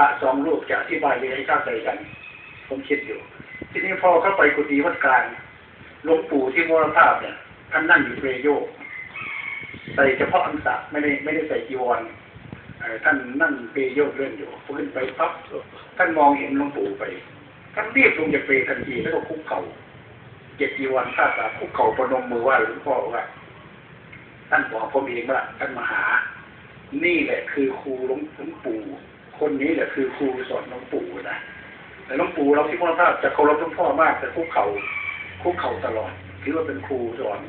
ระสองรูปจะอธิบายยังไงเข้าใจกัน ผมคิดอยู่ ทีนี้พอเข้าไปกุฏิวัดกลางหลวงปู่ที่มรณภาพเนี่ยท่านนั่งอยู่เปรโยกใส่เฉพาะอังสะไม่ได้ไม่ได้ใส่จีวรท่านนั่งเปรโยกเล่นอยู่ขึ้นไปปั๊บท่านมองเห็นหลวงปู่ไปท่านรีบลงจากเปรทันทีแล้วก็คุกเข่าเก็บจีวรข้าตาคุกเข่าประนมมือไหว้หลวงพ่อว่าท่านบอกผมเองว่าท่านมาหา นี่แหละคือครูหลวงปู่ คนนี้แหละคือครูสอนหลวงปู่นะแต่หลวงปู่เราที่มรณภาพจะเคารพหลวงพ่อมาก แต่คุกเขา่าคุกเข่าตลอดถือว่าเป็นครูสอน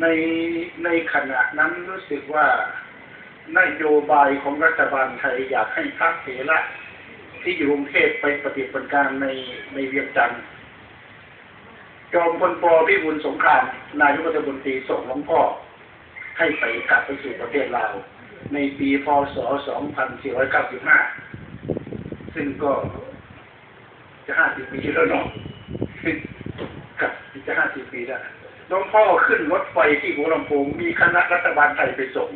ในในขณะนั้นรู้สึกว่านโยบายของรัฐบาลไทยอยากให้พระเถระที่อยู่กรุงเทพไปปฏิบัติการในในเวียงจันทร์จอมพลปพิบูลสงครามนายกรัฐมนตรีส่งหลวงพ่อให้ไปกลับไปสู่ประเทศลาว ในปีพศ 2495 ซึ่งก็จะ50ปีแล้วเนาะกับจะ50ปีแล้วหลวงพ่อขึ้นรถไฟที่หัวลำโพงมีคณะรัฐบาลไทยไปส่ง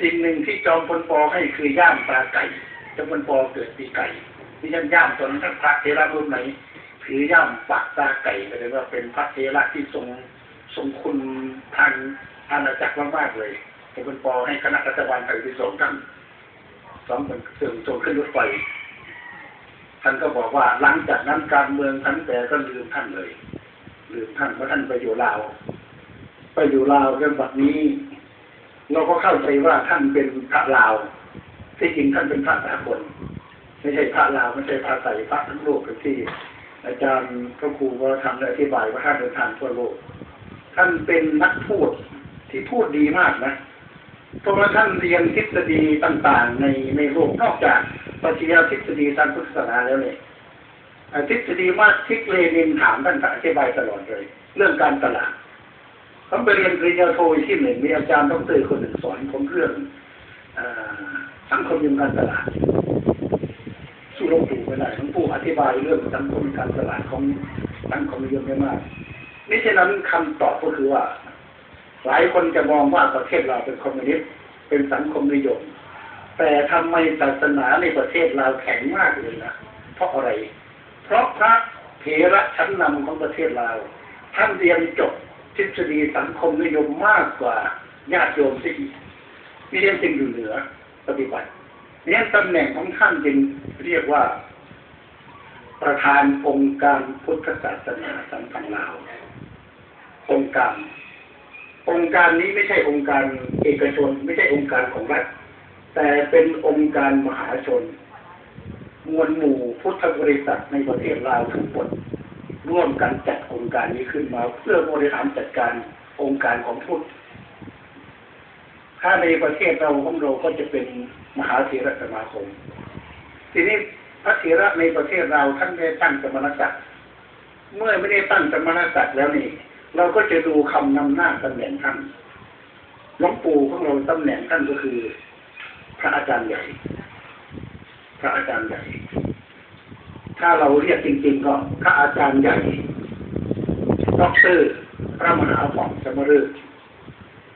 สิ่งหนึ่งที่จอมพลปอให้คือย่ามตาไก่จอมพลปอเกิดปีไก่ที่ฉันย่ามตอนนั้นท่านพระเทระรุ่นไหนถือย่ามปากตาไก่ก็เลยว่าเป็นพระเทระที่ทรงทรงคุณทางอาณาจักรมากๆเลย จอมพลปอให้คณะรัฐบาลไทยไปส่งท่านสองคนส่งส่งขึ้นรถไฟท่านก็บอกว่าหลังจากนั้นการเมืองทั้งแต่ก็ลืมท่านเลย ลืมท่านเพราะท่านไปอยู่ลาว ไปอยู่ลาวจนบัดนี้ เราก็เข้าใจว่าท่านเป็นพระลาว ที่จริงท่านเป็นพระสากลไม่ใช่พระลาวไม่ใช่พระไตรพระทั้งโลกที่ อาจารย์พระครูก็ทำและอธิบายว่าท่านเดินทางทั่วโลก ท่านเป็นนักพูดที่พูดดีมากนะ เพราะว่าท่านเรียนทฤษฎีต่างๆ ในในโลกนอกจากปรัชญาทฤษฎีทางพุทธศาสนาแล้วเนี่ยทฤษฎีมาร์กซิกเลนินถามท่านอธิบายตลอดเลย เรื่องการตลาดผมไปเรียนปริญญาโทที่หนึ่งมีอาจารย์ดรคนหนึ่งสอนผมเรื่องอสังคมยมการตลาดสู้หลวงปู่ไม่ได้หลวงปู่อธิบายเรื่องสังคมการตลาดของสังคมนิยมไม่มากนี่ฉะนั้นคำตอบก็คือว่า หลายคนจะมองว่าประเทศเราเป็นคอมมิวนิสต์เป็นสังคมนิยม แต่ทำไมศาสนาในประเทศเราแข็งมากเลยนะเพราะอะไร เพราะพระเถระชั้นนำของประเทศเราท่านเรียนจบทฤษฎีสังคมนิยมมากกว่าญาติโยมสิมีเรียนจึงอยู่เหนือปฏิบัติเนี่ยตำแหน่งของท่านจึงเรียกว่าประธานองค์การพุทธศาสนาสัมพันธ์ลาวองค์การ องค์การนี้ไม่ใช่องค์การเอกชน ไม่ใช่องค์การของรัฐ แต่เป็นองค์การมหาชน มวลหมู่พุทธบริษัทในประเทศลาวทั้งหมดร่วมกันจัดองค์การนี้ขึ้นมา เพื่อบริหารจัดการองค์การของพุทธถ้าในประเทศเราของเราก็จะเป็นมหาเถรสมาคม ทีนี้พระเถระในประเทศเราท่านได้ตั้งสมณศักดิ์เมื่อไม่ได้ตั้งสมณศักดิ์แล้วนี่ เราก็จะดูคำนำหน้าตำแหน่งท่านหลวงปู่ของเราตำแหน่งท่านก็คือ พระอาจารย์ใหญ่ พระอาจารย์ใหญ่ ถ้าเราเรียกจริงๆก็พระอาจารย์ใหญ่ด็อกเตอร์พระมหาผ่องสมฤกษ์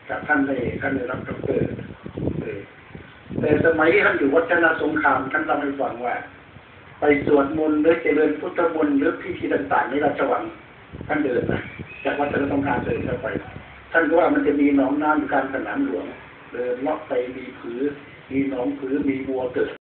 กับท่านได้ท่านได้รับด็อกเตอร์เออแต่สมัยที่ท่านอยู่วัฒนสงครามท่านเล่าให้ฟังว่า ไปสวดมนต์หรือเจริญพุทธมนต์หรือพิธีต่างๆในราชวัง ท่านเดินนะจากวัฒนสงครามเดินเข้าไป ท่านก็ว่ามันจะมีหนองน้ำอยู่กลางสนามหลวงเดินเลาะไปมีผือ มีหนองผือมีบัวเกิด